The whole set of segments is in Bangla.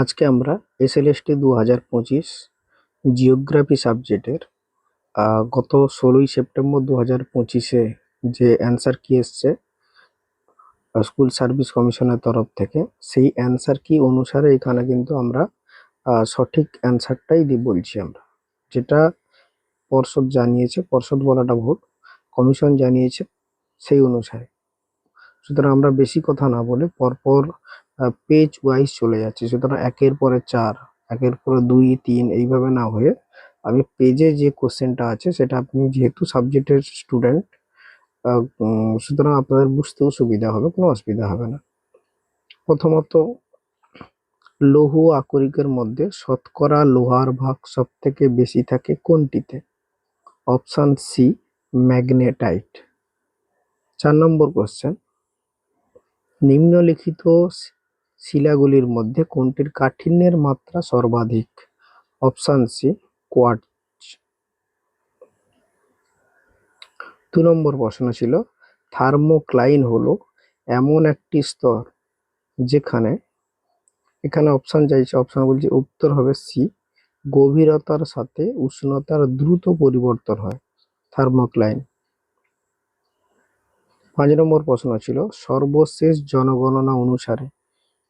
আজকে আমরা এসএলএসটি দু হাজার পঁচিশ জিওগ্রাফি সাবজেক্টের গত ষোলোই সেপ্টেম্বর দু হাজার পঁচিশে যে অ্যান্সার কি এসছে স্কুল সার্ভিস কমিশনের তরফ থেকে, সেই অ্যান্সার কি অনুসারে এখানে কিন্তু আমরা সঠিক অ্যান্সারটাই দি, বলছি আমরা। যেটা পর্ষদ জানিয়েছে, পর্ষদ বলাটা ভুল কমিশন জানিয়েছে সেই অনুসারে। সুতরাং আমরা বেশি কথা না বলে পরপর পেজ ওয়াইজ চলে যাচ্ছি। সুতরাং একের পরে চার, একের পরে দুই, তিন, এইভাবে না হয়ে আমি পেজে যে কোশ্চেনটা আছে, সেটা আপনি যেহেতু সাবজেক্টের স্টুডেন্ট সুতরাং আপনাদের বুঝতেও সুবিধা হবে, কোনো অসুবিধা হবে না। প্রথমত, লৌহ আকরিকের মধ্যে শতকরা লোহার ভাগ সব থেকে বেশি থাকে কোনটিতে? অপশান সি ম্যাগনেটাইট চার নম্বর কোশ্চেন নিম্নলিখিত শিলাগুলির মধ্যে কোনটির কাঠিন্যের মাত্রা সর্বাধিক? অপশান সি কোয়ার্টজ দু নম্বর প্রশ্ন ছিল, থার্মোক্লাইন হলো এমন একটি স্তর যেখানে, এখানে অপশান চাইছে, অপশান বলছে উত্তর হবে সি, গভীরতার সাথে উষ্ণতার দ্রুত পরিবর্তন হয়, থার্মোক্লাইন। পাঁচ নম্বর প্রশ্ন ছিল, সর্বশেষ জনগণনা অনুসারে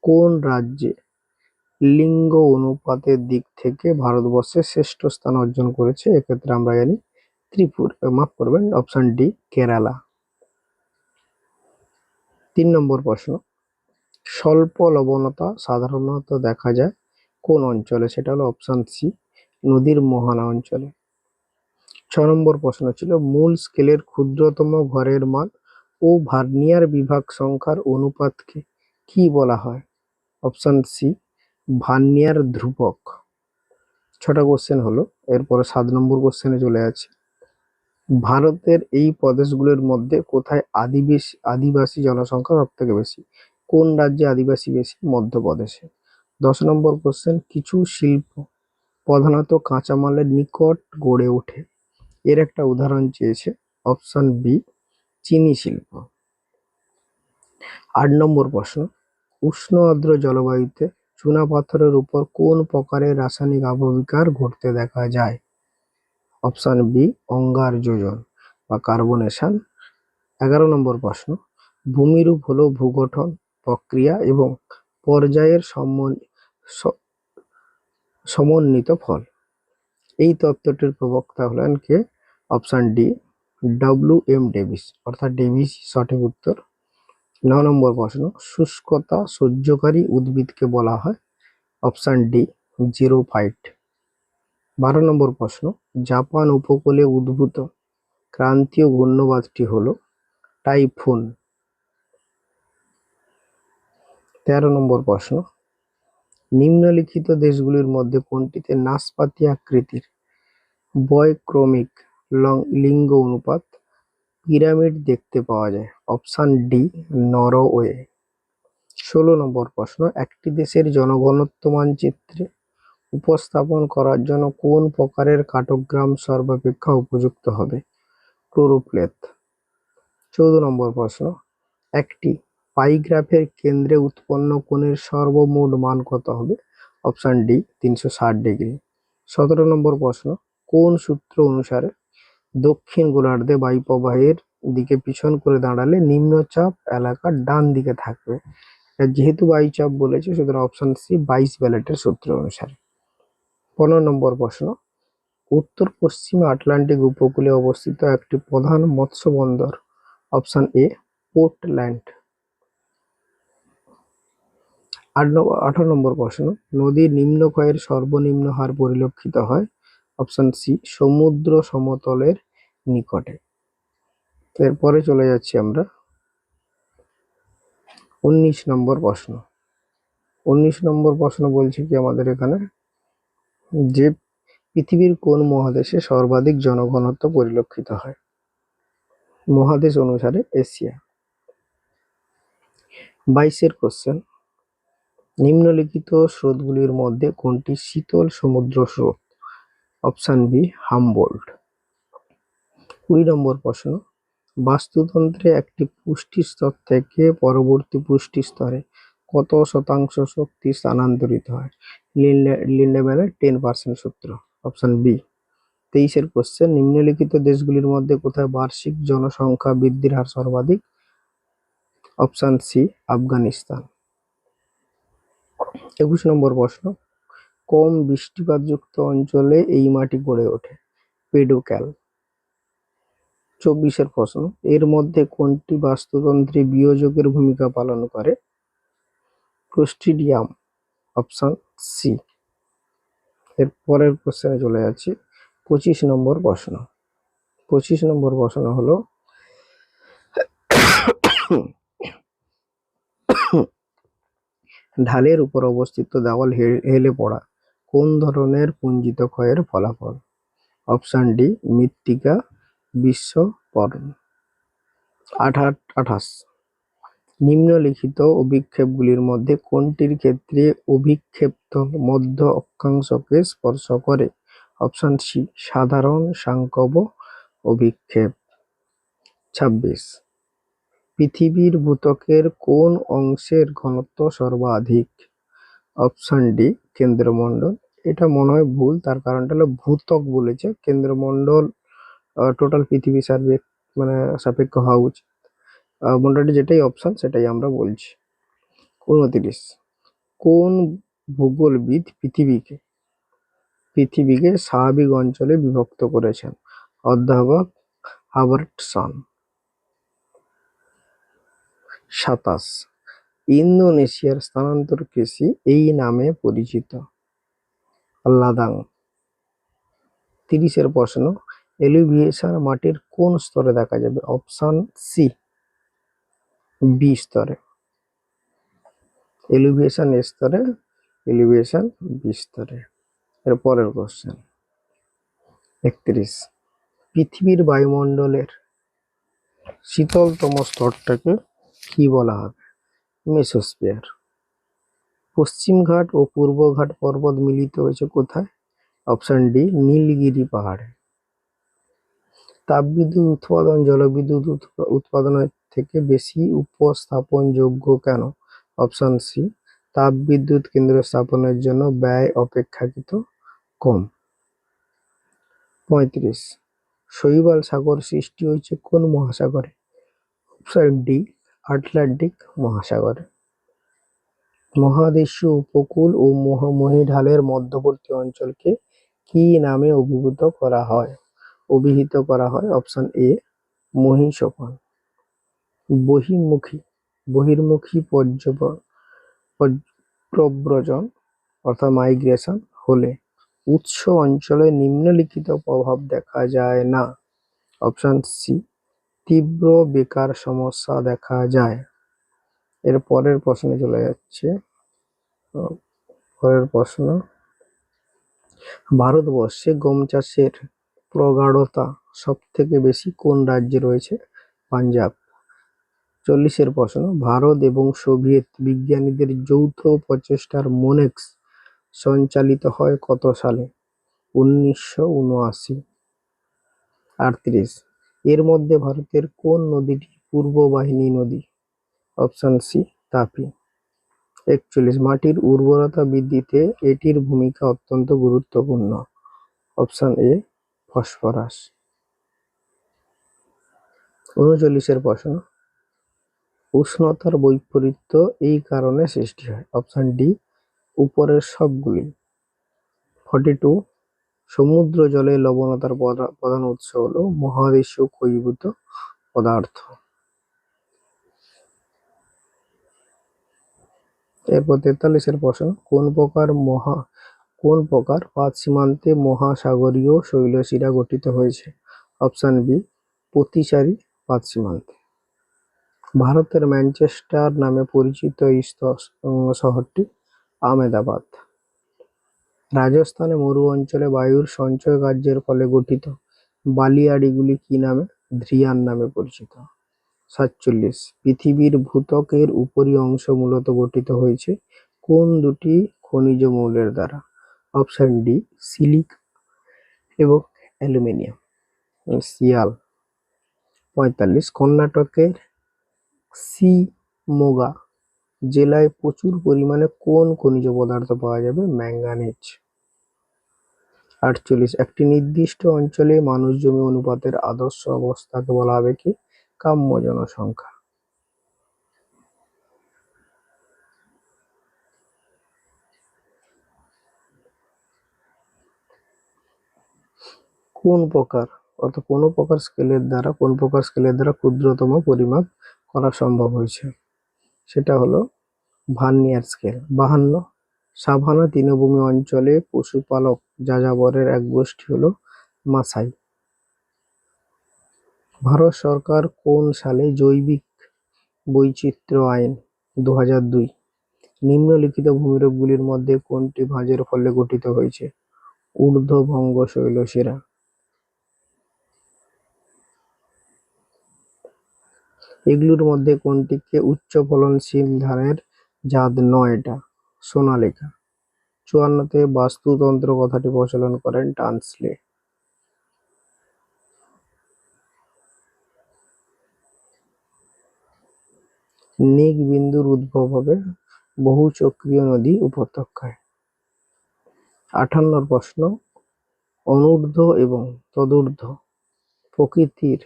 কোন রাজ্যে লিঙ্গ অনুপাতের দিক থেকে ভারতবর্ষে শ্রেষ্ঠ স্থান অর্জন করেছে? এক্ষেত্রে আমরা জানি ত্রিপুর। মাফ করবেন অপশন ডি কেরালা। তিন নম্বর প্রশ্ন। স্বল্প লবণতা সাধারণত দেখা যায় কোন অঞ্চলে? সেটা হলো অপশন সি নদীর মোহনা অঞ্চলে। ছ নম্বর প্রশ্ন ছিল, মূল স্কেলের ক্ষুদ্রতম ঘরের মান ও ভার্নিয়ার বিভাগ সংখ্যার অনুপাতকে কি বলা হয়? অপশান সি ভার্নিয়ার ধ্রুবক ছটা কোশ্চেন হলো, এরপরে সাত নম্বর কোশ্চেনে চলে আছে ভারতের এই প্রদেশগুলোর মধ্যে কোথায় আদিবাসী আদিবাসী জনসংখ্যা সব থেকে বেশি? কোন রাজ্যে আদিবাসী বেশি? মধ্যপ্রদেশে। দশ নম্বর কোশ্চেন কিছু শিল্প প্রধানত কাঁচামালের নিকট গড়ে ওঠে। এর একটা উদাহরণ চেয়েছে অপশন বি চিনি শিল্প। আট নম্বর প্রশ্ন উষ্ণ আর্দ্র জলবায়ুতে চুনাপাথরের উপর কোন প্রকারের রাসায়নিক আবহবিকার ঘটতে দেখা যায়? অপশান বি, অঙ্গার যোজন বা কার্বনেশন। এগারো নম্বর প্রশ্ন, ভূমিরূপ হলো ভূগঠন, প্রক্রিয়া এবং পর্যায়ের সমন্বিত ফল। এই তত্ত্বটির প্রবক্তা হলেন কে? Option D, W M Davis. অর্থাৎ ডেভিস সঠিক উত্তর ন নম্বর প্রশ্ন, শুষ্কতা সহ্যকারী উদ্ভিদকে বলা হয় অপশন ডি জিরো ফাইট বারো নম্বর প্রশ্ন, জাপান উপকূলে উদ্ভূত ক্রান্তীয় ঘূর্ণবাদটি হলো টাইফুন। তেরো নম্বর প্রশ্ন, নিম্নলিখিত দেশগুলির মধ্যে কোনটিতে নাশপাতি আকৃতির বয়ক্রমিক লং- লিঙ্গ অনুপাত পিরামিড দেখতে পাওয়া যায়। Option D, Norway. ষোলো নম্বর প্রশ্ন, একটি দেশের জনঘনত্ব মানচিত্রে উপস্থাপন করার জন্য কোন প্রকারের কাটোগ্রাম সর্বাপেক্ষা উপযুক্ত হবে? ক্লোরোপ্লেথ। চৌদ্দ নম্বর প্রশ্ন, একটি পাইগ্রাফের কেন্দ্রে উৎপন্ন কোণের সর্বমোট মান কত হবে? অপশান ডি, তিনশো ষাট ডিগ্রি। সতেরো নম্বর প্রশ্ন, কোন সূত্র অনুসারে দক্ষিণ গোলার্ধে বায়ুপ্রবাহের দিকে পিছন করে দাঁড়ালে নিম্নচাপ এলাকার ডান দিকে থাকবে। যেহেতু বায়ুচাপ বলেছে, সুতরাং অপশন সি বাইশ ব্যালেটের সূত্র অনুসারে। পনেরো নম্বর প্রশ্ন, উত্তর পশ্চিমে আটলান্টিক উপকূলে অবস্থিত একটি প্রধান মৎস্য বন্দর অপশন এ পোর্টল্যান্ড আট আঠারো নম্বর প্রশ্ন, নদীর নিম্নক্ষয়ের সর্বনিম্ন হার পরিলক্ষিত হয় অপশন সি সমুদ্র সমতলের নিকটে। এরপরে চলে যাচ্ছি আমরা উনিশ নম্বর প্রশ্ন। উনিশ নম্বর প্রশ্ন বলছে কি আমাদের এখানে? যে পৃথিবীর কোন মহাদেশে সর্বাধিক জনঘনত্ব পরিলক্ষিত হয়? মহাদেশ অনুসারে এশিয়া। বাইশের কোশ্চেন নিম্নলিখিত স্রোতগুলির মধ্যে কোনটি শীতল সমুদ্র স্রোত? অপশান বি হামবোল্ট কুড়ি নম্বর প্রশ্ন, বাস্তুতন্ত্রে একটি পুষ্টি স্তর থেকে পরবর্তী পুষ্টি স্তরে কত শতাংশ শক্তি স্থানান্তরিত হয়? লিন্ডেম্যানের টেন পার্সেন্ট সূত্র, অপশান বি। তেইশের কোশ্চেন নিম্নলিখিত দেশগুলির মধ্যে কোথায় বার্ষিক জনসংখ্যা বৃদ্ধির হার সর্বাধিক? Option C, Afghanistan. একুশ নম্বর প্রশ্ন, কম বৃষ্টিপাতযুক্ত অঞ্চলে এই মাটি গড়ে ওঠে, পেডোক্যাল। চব্বিশের প্রশ্ন, এর মধ্যে কোনটি বাস্তুতন্ত্রে বিয়োজকের ভূমিকা পালন করে? ক্লোস্ট্রিডিয়াম অপশন সি এর পরের কোশ্চেনে চলে যাচ্ছি। পঁচিশ নম্বর প্রশ্ন, পঁচিশ নম্বর প্রশ্ন হলো, ঢালের উপর অবস্থিত দেওয়াল হেলে পড়া কোন ধরনের পুঞ্জিত ক্ষয়ের ফলাফল? অপশন ডি মৃত্তিকা বিশ্বপরণ আঠাশ আঠাশ। নিম্নলিখিত অভিক্ষেপগুলির মধ্যে কোনটির ক্ষেত্রে অভিক্ষেপ্ত মধ্য অক্ষাংশকে স্পর্শ করে? অপশন সি, সাধারণ সাংকব অভিক্ষেপ। ছাব্বিশ। পৃথিবীর ভূতকের কোন অংশের ঘনত্ব সর্বাধিক? অপশন ডি, কেন্দ্রমণ্ডল। এটা মনে হয় ভুল, তার কারণটা হলো ভূতক বলেছে, কেন্দ্রমণ্ডল টোটাল পৃথিবী সার্ভে মানে সাপেক্ষ হওয়া উচিত মোটামুটি যেটাই অপশন সেটাই আমরা বলছি। উনত্রিশ কোন ভূগোলবিদ পৃথিবীকে পৃথিবীকে স্বাভাবিক অঞ্চলে বিভক্ত করেছেন? অধ্যাপক হাবার্টসন সাতাশ। ইন্দোনেশিয়ার স্থানান্তর কৃষি এই নামে পরিচিত। লাদাং। তিরিশের প্রশ্ন এলিভিয়েশন মাটির কোন স্তরে দেখা যাবে? অপশন সি, বি স্তরে। এলিভিয়েশন স্তরে এলিভিয়েশন বি স্তরে। এর পরের কোশ্চেন একত্রিশ। পৃথিবীর বায়ুমণ্ডলের শীতলতম স্তরটাকে কি বলা হবে? মেসোস্ফিয়ার। পশ্চিম ঘাট ও পূর্ব ঘাট পর্বত মিলিত হয়েছে কোথায়? অপশন ডি, নীলগিরি পাহাড়ে। তাপবিদ্যুৎ উৎপাদন, জলবিদ্যুৎ উৎপা- উৎপাদনের থেকে বেশি উপস্থাপনযোগ্য কেন? অপশন সি তাপবিদ্যুৎ কেন্দ্র স্থাপনের জন্য ব্যয় অপেক্ষাকৃত কম। পঁয়ত্রিশ, শৈবাল সাগর সৃষ্টি হয়েছে কোন মহাসাগরে? অপশন ডি আটলান্টিক মহাসাগরে। মহাদেশীয় উপকূল ও মহামহি ঢালের মধ্যবর্তী অঞ্চলকে কি নামে অভিভূত করা হয়? অভিহিত করা হয়। অপশন এ, মহিষোপন। বহির্মুখী বহির্মুখী পর্যব পর- প্রব্রজন অর্থাৎ মাইগ্রেশন হলে উৎস অঞ্চলে নিম্নলিখিত প্রভাব দেখা যায় না। অপশন সি, তীব্র বেকার সমস্যা দেখা যায়। এর পরের প্রশ্নে চলে যাচ্ছে। পরের প্রশ্ন। ভারতবর্ষে গম চাষের প্রগাঢ়তা সব থেকে বেশি কোন রাজ্যে রয়েছে? পাঞ্জাব। চল্লিশের প্রশ্ন, ভারত এবং সোভিয়েত বিজ্ঞানীদের যৌথ প্রচেষ্টার মোনেক্স সঞ্চালিত হয় কত সালে? উনিশশো উনআশি। আটত্রিশ। এর মধ্যে ভারতের কোন নদীটি পূর্ব বাহিনী নদী? Option C Tapi. একচল্লিশ, মাটির উর্বরতা বৃদ্ধিতে এটির ভূমিকা অত্যন্ত গুরুত্বপূর্ণ। Option A phosphorus. উনচল্লিশের প্রশ্ন, উষ্ণতার বৈপরীত্য এই কারণে সৃষ্টি হয়। অপশন ডি, উপরের সবগুলি। ফর্টি টু, সমুদ্র জলে লবণতার প্রধা- প্রধান উৎস হল মহাদেশীয় ক্ষয়ীভূত পদার্থ। এরপর তেতাল্লিশের প্রশ্ন, কোন প্রকার মহা কোন প্রকার পাঁচ সীমান্তে মহাসাগরীয় শৈলশিরা গঠিত হয়েছে? অপশন বি প্রতিচারী পাঁচ সীমান্তে। ভারতের ম্যানচেস্টার নামে পরিচিত এই শহরটি আহমেদাবাদ। রাজস্থানে মরু অঞ্চলে বায়ুর সঞ্চয় কার্যের ফলে গঠিত। বালিয়াড়িগুলি কি নামে? ধ্রিয়ান নামে পরিচিত। সাতচল্লিশ, পৃথিবীর ভূতকের উপরি অংশ মূলত গঠিত হয়েছে কোন দুটি খনিজ মৌলের দ্বারা? অপশন ডি, সিলিক এবং অ্যালুমিনিয়াম। সিয়াল পঁয়তাল্লিশ। কর্ণাটকের সি মোগা জেলায় প্রচুর পরিমাণে কোন খনিজ পদার্থ পাওয়া যাবে? ম্যাঙ্গানিজ। আটচল্লিশ। একটি নির্দিষ্ট অঞ্চলে মানুষ জমি অনুপাতের আদর্শ অবস্থাকে বলা হবে কি? কাম্য জনসংখ্যা কোন প্রকার, অর্থাৎ কোন প্রকার স্কেলের দ্বারা, কোন প্রকার স্কেলের দ্বারা ক্ষুদ্রতম পরিমাপ করা সম্ভব হয়েছে? সেটা হলো ভার্নিয়ার স্কেল বাহান্ন। সাভানা তৃণভূমি অঞ্চলে পশুপালক যাযাবরের এক গোষ্ঠী হলো মাসাই ভারত সরকার কোন সালে জৈবিক বৈচিত্র্য আইন দু হাজার দুই, নিম্নলিখিত ভূমিরূপগুলির মধ্যে কোনটি ভাঁজের ফলে গঠিত হয়েছে? ঊর্ধ্ববঙ্গ শৈলশিরা এগুলোর মধ্যে কোনটিকে উচ্চ ফলনশীল ধানের জাত নয় এটা? সোনালিকা চুয়ান্নতে বাস্তুতন্ত্র কথাটি প্রচলন করেন টানসলে। নিক বিন্দুর উদ্ভব হবে বহু চক্রীয় নদী উপত্যকায়। আঠান্নর প্রশ্ন, অনূর্ধ্ব এবং তদূর্ধ্ব প্রকৃতির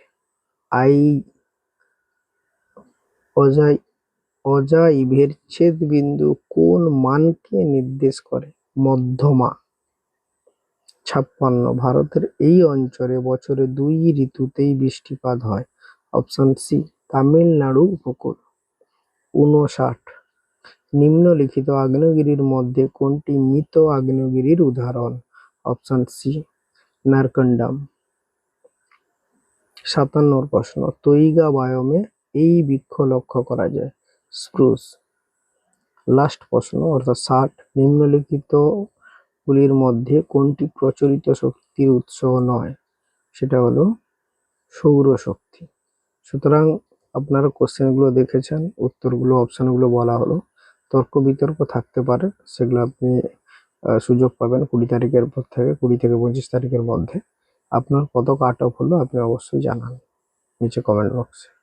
আই অজাই অজাইভের ছেদ বিন্দু কোন মানকে নির্দেশ করে? মধ্যমা। ছাপ্পান্ন, ভারতের এই অঞ্চলে বছরে দুই ঋতুতেই বৃষ্টিপাত হয়। অপশন সি তামিলনাড়ু উপকূল। ঊনষাট, নিম্নলিখিত আগ্নেয়গিরির মধ্যে কোনটি মৃত আগ্নেয়গিরির উদাহরণ? Option C নারকন্ডাম। সাতান্নর প্রশ্ন তৈগা বায়োমে এই বৃক্ষ লক্ষ্য করা যায়। স্প্রুস। লাস্ট প্রশ্ন, অর্থাৎ ষাট নিম্নলিখিত গুলির মধ্যে কোনটি প্রচলিত শক্তির উৎস নয়? সেটা হলো সৌরশক্তি সুতরাং আপনারা কোশ্চেনগুলো দেখেছেন, উত্তরগুলো, অপশানগুলো বলা হলো। তর্ক বিতর্ক থাকতে পারে, সেগুলো আপনি সুযোগ পাবেন কুড়ি তারিখের পর থেকে, কুড়ি থেকে পঁচিশ তারিখের মধ্যে। আপনার কত কাট অফ হলো আপনি অবশ্যই জানান, নিচে কমেন্ট বক্সে